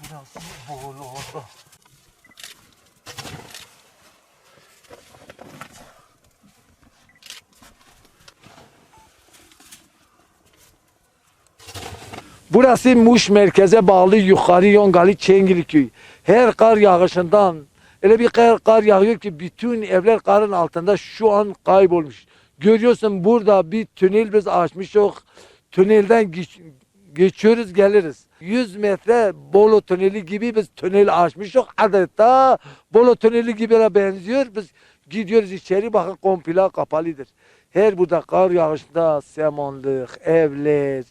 Burası bol oldu. Burası Muş merkeze bağlı yukarı Yongalı Çengili köy. Her kar yağışından öyle bir kar, kar yağıyor ki bütün evler karın altında şu an kaybolmuş. Görüyorsun burada bir tünel biz açmışız. Tünelden geçiyoruz geliriz. 100 metre Bolu tüneli gibi biz tünel açmışız. Adeta Bolu tüneli gibi benziyor. Biz gidiyoruz içeri bakın komple kapalıdır. Her burada kar yağışında semanlık, evler,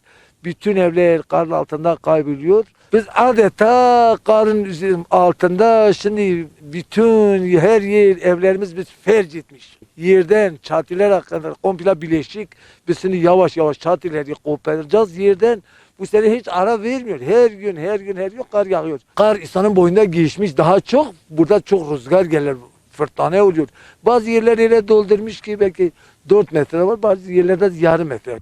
bütün evler karın altında kayboluyor. Biz adeta karın altında şimdi bütün her yer evlerimiz biz ferc etmiş. Yerden çatılara kadar komple bileşik. Biz şimdi yavaş yavaş çatıları koparacağız yerden. Bu sene hiç ara vermiyor. Her gün her gün her gün kar yağıyor. Kar insanın boyunda geçmiş daha çok. Burada çok rüzgar gelir. Fırtına oluyor. Bazı yerler öyle doldurmuş ki belki 4 metre var. Bazı yerlerde yarım metre.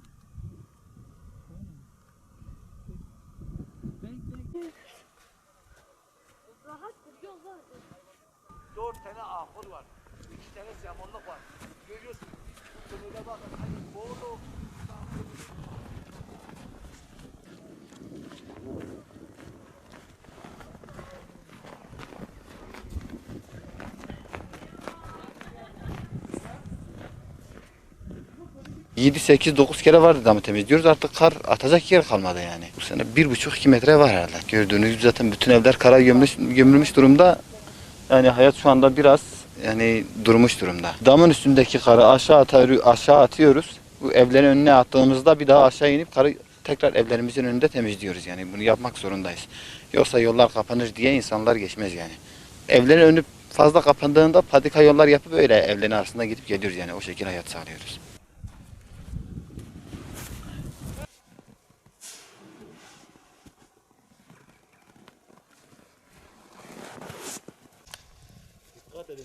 Dört tane ahır var. İki tane zamanlık var. Görüyorsun. Tünele bakın. Hani Bolu. Yedi, sekiz, dokuz kere vardı damı temizliyoruz. Artık kar atacak yer kalmadı yani. Bu sene bir buçuk iki metre var herhalde. Gördüğünüz gibi zaten bütün evler kara gömülmüş, gömülmüş durumda. Yani hayat şu anda biraz yani durmuş durumda. Damın üstündeki karı aşağı atıyor, aşağı atıyoruz. Bu evlerin önüne attığımızda bir daha aşağı inip karı tekrar evlerimizin önünde temizliyoruz yani. Bunu yapmak zorundayız. Yoksa yollar kapanır diye insanlar geçmez yani. Evlerin önü fazla kapandığında patika yollar yapıp öyle evlerin arasında gidip geliyoruz yani. O şekilde hayat sağlıyoruz. Hadi